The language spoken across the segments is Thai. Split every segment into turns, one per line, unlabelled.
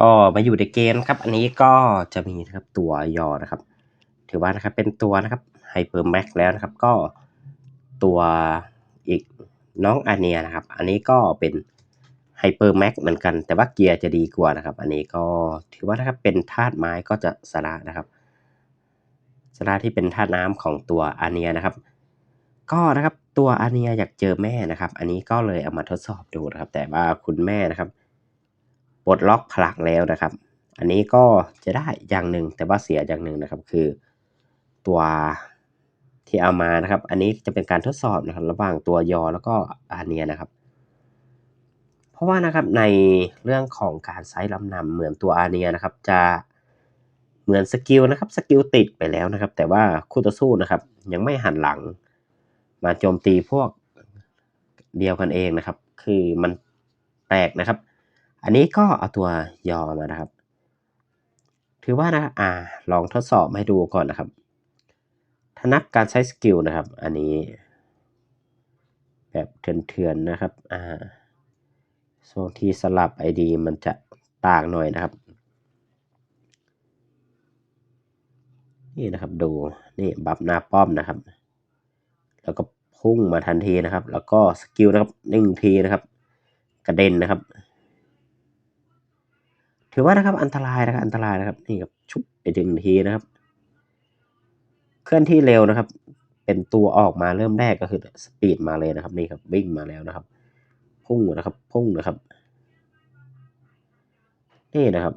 ก็มาอยู่ในเกมนะครับ อันนี้ก็จะมีนะครับตัวยอนะครับ ถือว่านะครับเป็นตัวนะครับไฮเปอร์แม็กแล้วนะครับ ก็ตัวอีกน้องอาเนียนะครับ อันนี้ก็เป็นไฮเปอร์แม็กเหมือนกัน แต่ว่าเกียร์จะดีกว่านะครับ อันนี้ก็ถือว่านะครับเป็นธาตุไม้ก็จะสระนะครับสระที่เป็นธาตุน้ำของตัวอาเนียนะครับ ก็นะครับตัวอาเนียอยากเจอแม่นะครับ อันนี้ก็เลยเอามาทดสอบดูนะครับ แต่ว่าคุณแม่นะครับ ปลดล็อกพลังแล้วนะครับ อันนี้ก็จะได้อย่างหนึ่งแต่ว่าเสียอย่างหนึ่งนะครับ คือตัวที่เอามานะครับ อันนี้จะเป็นการทดสอบนะครับ ระหว่างตัวยอแล้วก็อาเนียนะครับ เพราะว่านะครับในเรื่องของการไซส์ลำนำเหมือนตัวอาเนียนะครับ จะเหมือนสกิลนะครับสกิลติดไปแล้วนะครับ แต่ว่าคู่ต่อสู้นะครับ ยังไม่หันหลัง มาโจมตีพวกเดียวกันเองนะครับ คือมันแปลกนะครับ อันนี้ก็เอาตัวยอมานะครับ ถือว่านะอ่าลองทดสอบให้ดูก่อนนะครับถ้านับการใช้สกิลนะครับ อันนี้ แบบเถื่อนๆนะครับอ่าโซนที่สลับ ID มันจะต่างหน่อยนะครับ นี่นะครับดูนี่บัฟหน้าป้อมนะครับ แล้วก็พุ่งมาทันทีนะครับ แล้วก็สกิลนะครับหนึ่งทีนะครับ กระเด็นนะครับ ถือว่านะครับ อันตรายนะครับอันตรายนะครับนี่ครับชุบไปหนึ่งทีนะครับ เคลื่อนที่เร็วนะครับ เป็นตัวออกมาเริ่มแรกก็คือสปีดมาเลยนะครับ นี่ครับวิ่งมาแล้วนะครับ พุ่งนะครับ พุ่งนะครับ นี่นะครับ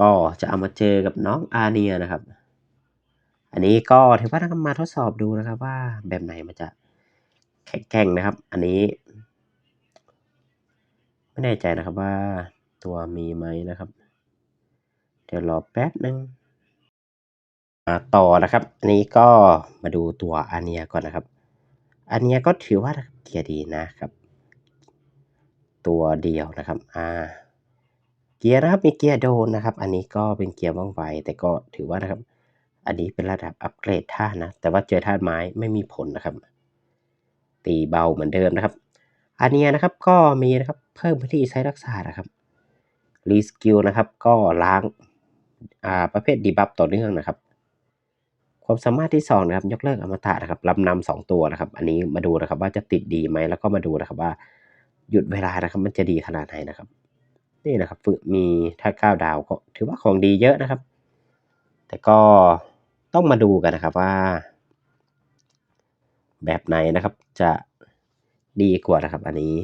ก็จะเอามาเจอกับน้องอาเนียนะครับ อันนี้ก็ถือว่าทำมาทดสอบดูนะครับ ว่าแบบไหนมันจะแข็งแกร่งนะครับ อันนี้ ไม่แน่ใจนะครับว่าตัวมีไหมนะครับ เดี๋ยวรอแป๊บนึงมาต่อนะครับ อันนี้ก็มาดูตัวอาเนียก่อนนะครับอันเนียก็ถือว่าเกียร์ดีนะครับ ตัวเดียวนะครับอ่าเกียร์นะครับมีเกียร์โดนนะครับ อันนี้ก็เป็นเกียร์ว่องไวแต่ก็ถือว่านะครับ อันนี้เป็นระดับอัปเกรดท่านะ แต่ว่าเจอท่าไม้ไม่มีผลนะครับ ตีเบาเหมือนเดิมนะครับ อันเนี้ยนะครับก็มีนะครับเพิ่มพื้นที่ใช้รักษานะครับรีสกิลนะครับก็ล้างอ่าประเภทดีบัฟต่อเนื่องนะครับ ความสามารถที่2นะครับยกเลิกอมตะนะครับลำนำสองตัวนะครับ อันนี้มาดูนะครับว่าจะติดดีไหมแล้วก็มาดูนะครับว่าหยุดเวลานะครับ มันจะดีขนาดไหนนะครับ นี่นะครับฝึกมีถ้าเก้าดาวก็ถือว่าของดีเยอะนะครับ แต่ก็ต้องมาดูกันนะครับว่า แบบไหนนะครับจะ ดีกว่านะครับ อันนี้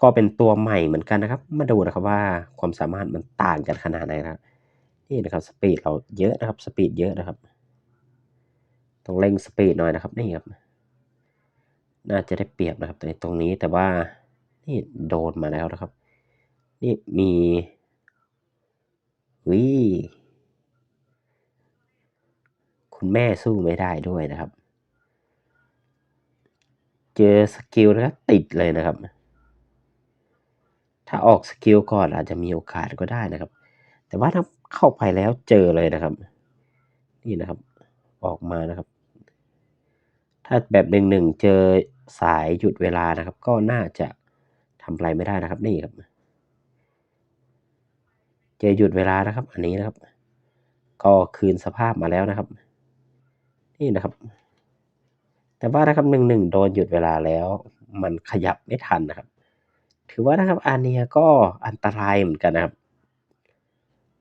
ก็เป็นตัวใหม่เหมือนกันนะครับ มาดูนะครับว่าความสามารถมันต่างกันขนาดไหนนะครับนี่นะครับสปีดเราเยอะนะครับสปีดเยอะนะครับต้องเร่งสปีดหน่อยนะครับนี่ครับน่าจะได้เปรียบนะครับในตรงนี้แต่ว่านี่โดนมาแล้วนะครับ นี่มีวิคุณแม่สู้ไม่ได้ด้วยนะครับ เจอสกิลนะครับติดเลยนะครับ ถ้าออกสกิลก่อนอาจจะมีโอกาสก็ได้นะครับ แต่ว่าถ้าเข้าไปแล้วเจอเลยนะครับ นี่นะครับ ออกมานะครับ ถ้าแบบหนึ่งหนึ่งเจอสายหยุดเวลานะครับ ก็น่าจะทำอะไรไม่ได้นะครับนี่ครับ เจอหยุดเวลานะครับ อันนี้นะครับ ก็คืนสภาพมาแล้วนะครับ นี่นะครับ แต่ว่านะครับหนึ่งหนึ่งโดนหยุดเวลาแล้ว มันขยับไม่ทันนะครับ ถือว่านะครับอาเนียก็อันตรายเหมือนกันนะครับ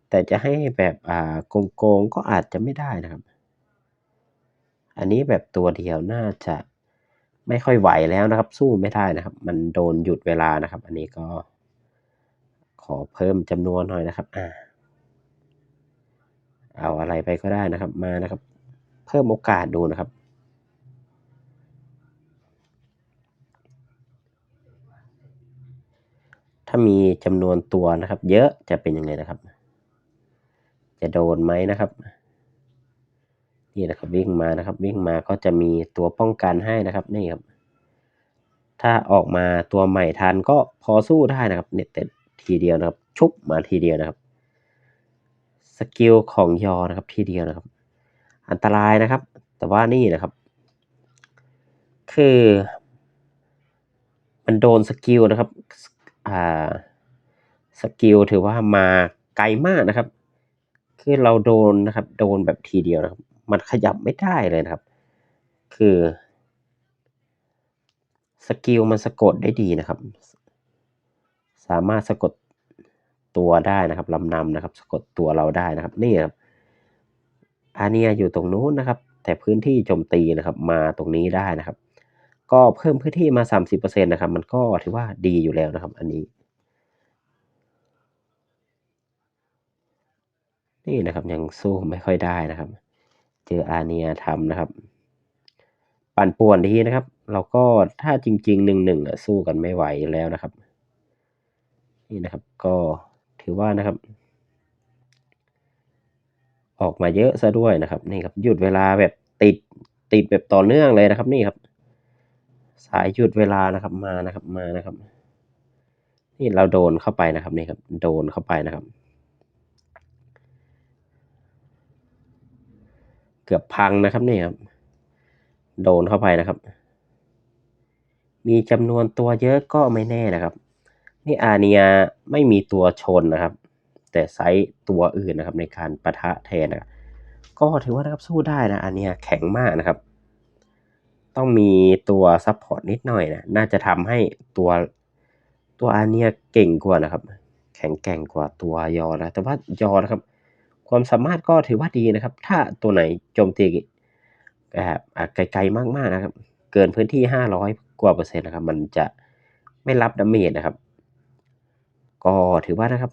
แต่จะให้แบบอ่าโกงๆก็อาจจะไม่ได้นะครับ อันนี้แบบตัวเดียวน่าจะไม่ค่อยไหวแล้วนะครับ สู้ไม่ได้นะครับ มันโดนหยุดเวลานะครับ อันนี้ก็ ขอเพิ่มจำนวนหน่อยนะครับอ่าเอาอะไรไปก็ได้นะครับมานะครับ เพิ่มโอกาสดูนะครับ ถ้ามีจำนวนตัวนะครับ เยอะจะเป็นยังไงนะครับ จะโดนไหมนะครับ นี่นะครับวิ่งมานะครับ วิ่งมาก็จะมีตัวป้องกันให้นะครับนี่ครับ ถ้าออกมาตัวใหม่ทันก็พอสู้ได้นะครับเน็ตแต่ทีเดียวนะครับ ชุบมาทีเดียวนะครับสกิลของยอนะครับทีเดียวนะครับ อันตรายนะครับ แต่ว่านี่นะครับ คือ มันโดนสกิลนะครับ อ่าสกิลถือว่ามาไกลมากนะครับ คือเราโดนนะครับ โดนแบบทีเดียวนะครับ มันขยับไม่ได้เลยนะครับ คือสกิลมันสะกดได้ดีนะครับ สามารถสะกดตัวได้นะครับลำนำนะครับ สะกดตัวเราได้นะครับ นี่ครับอาเนียอยู่ตรงนู้นนะครับ แต่พื้นที่โจมตีนะครับ มาตรงนี้ได้นะครับ ก็เพิ่มพื้นที่มา 30%นะครับ มันก็ถือว่าดีอยู่แล้วนะครับ อันนี้ นี่นะครับ ยังสู้ไม่ค่อยได้นะครับ เจออาเนียทำนะครับ ปั่นป่วนดีนะครับ เราก็ถ้าจริงๆ1-1อะสู้กันไม่ไหวแล้วนะครับ นี่นะครับ ก็ถือว่านะครับ ออกมาเยอะซะด้วยนะครับ นี่ครับ หยุดเวลาแบบติดติดแบบต่อเนื่องเลยนะครับ นี่ครับ สายหยุดเวลานะครับมานะครับมานะครับ นี่เราโดนเข้าไปนะครับนี่ครับ โดนเข้าไปนะครับ เกือบพังนะครับนี่ครับ โดนเข้าไปนะครับ มีจำนวนตัวเยอะก็ไม่แน่นะครับ นี่อาเนียไม่มีตัวชนนะครับ แต่ไซส์ตัวอื่นนะครับ ในการประทะแทนนะครับก็ถือว่านะครับสู้ได้นะอาเนียแข็งมากนะครับ ต้องมีตัวซัพพอร์ตนิดหน่อยนะน่าจะทำให้ตัวตัวอาเนียเก่งกว่านะครับ แข็งแกร่งกว่าตัวยอนะแต่ว่ายอนะครับ ความสามารถก็ถือว่าดีนะครับ ถ้าตัวไหนโจมตีแบบไกลๆมากๆนะครับ เกินพื้นที่ 500 กว่าเปอร์เซ็นต์นะครับ มันจะไม่รับดาเมจนะครับ ก็ถือว่านะครับ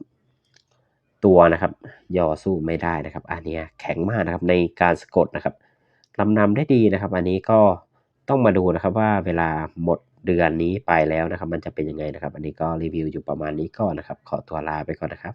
ตัวนะครับยอสู้ไม่ได้นะครับอาเนียแข็งมากนะครับในการสะกดนะครับลำนำได้ดีนะครับ อันนี้ก็ ต้องมาดูนะครับว่าเวลาหมดเดือนนี้ไปแล้วนะครับ มันจะเป็นยังไงนะครับ อันนี้ก็รีวิวอยู่ประมาณนี้ก่อนนะครับ ขอตัวลาไปก่อนนะครับ